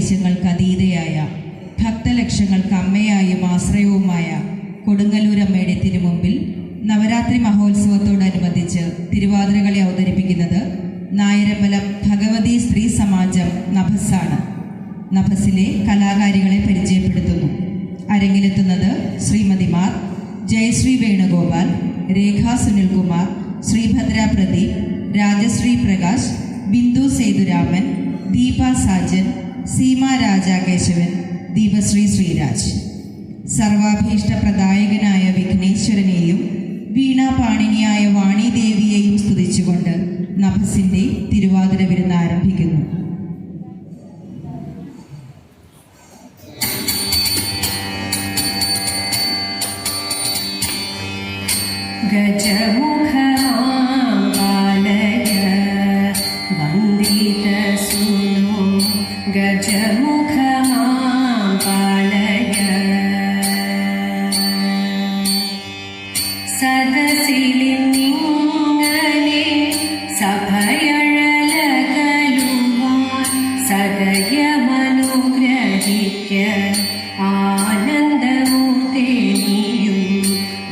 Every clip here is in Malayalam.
ദേശങ്ങൾക്ക് അതീതയായ ഭക്തലക്ഷങ്ങൾക്ക് അമ്മയായും ആശ്രയവുമായ കൊടുങ്ങല്ലൂരമ്മയുടെ തിരുമുമ്പിൽ നവരാത്രി മഹോത്സവത്തോടനുബന്ധിച്ച് തിരുവാതിരകളെ അവതരിപ്പിക്കുന്നത് നായരമ്പലം ഭഗവതി സ്ത്രീ സമാജം നഭസാണ് നഭസിലെ കലാകാരികളെ പരിചയപ്പെടുത്തുന്നു. അരങ്ങിലെത്തുന്നത് ശ്രീമതിമാർ ജയശ്രീ വേണുഗോപാൽ രേഖ സുനിൽകുമാർ ശ്രീഭദ്ര പ്രദീപ് രാജശ്രീ പ്രകാശ് ബിന്ദു സേതുരാമൻ ദീപ സാജൻ സീമ രാജാകേശവൻ ദീപശ്രീ ശ്രീരാജ്. സർവാഭീഷ്ട പ്രദായകനായ വിഘ്നേശ്വരനെയും വീണ പാണിനിയായ വാണിദേവിയെയും സ്തുതിച്ചുകൊണ്ട് നഭസിന്റെ തിരുവാതിര വിരുന്ന് ആരംഭിക്കുന്നു. ഗജമുഖ സദസിലിങ്ങനെ സഭയഴലകലുവാൻ സദയമനുഗ്രഹിക്കാൻ ആനന്ദമൂർത്തിനിയും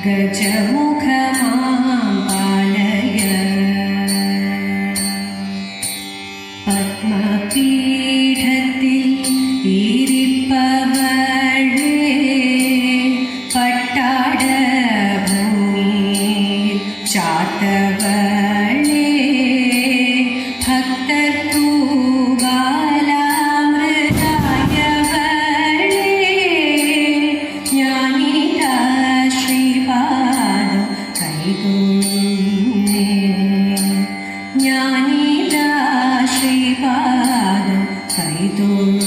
ഗജമു शातवणे भक्तर्तु बालामृताय वणे ज्ञानिता श्रीपाद कै ज्ञानिता श्रीपाद कै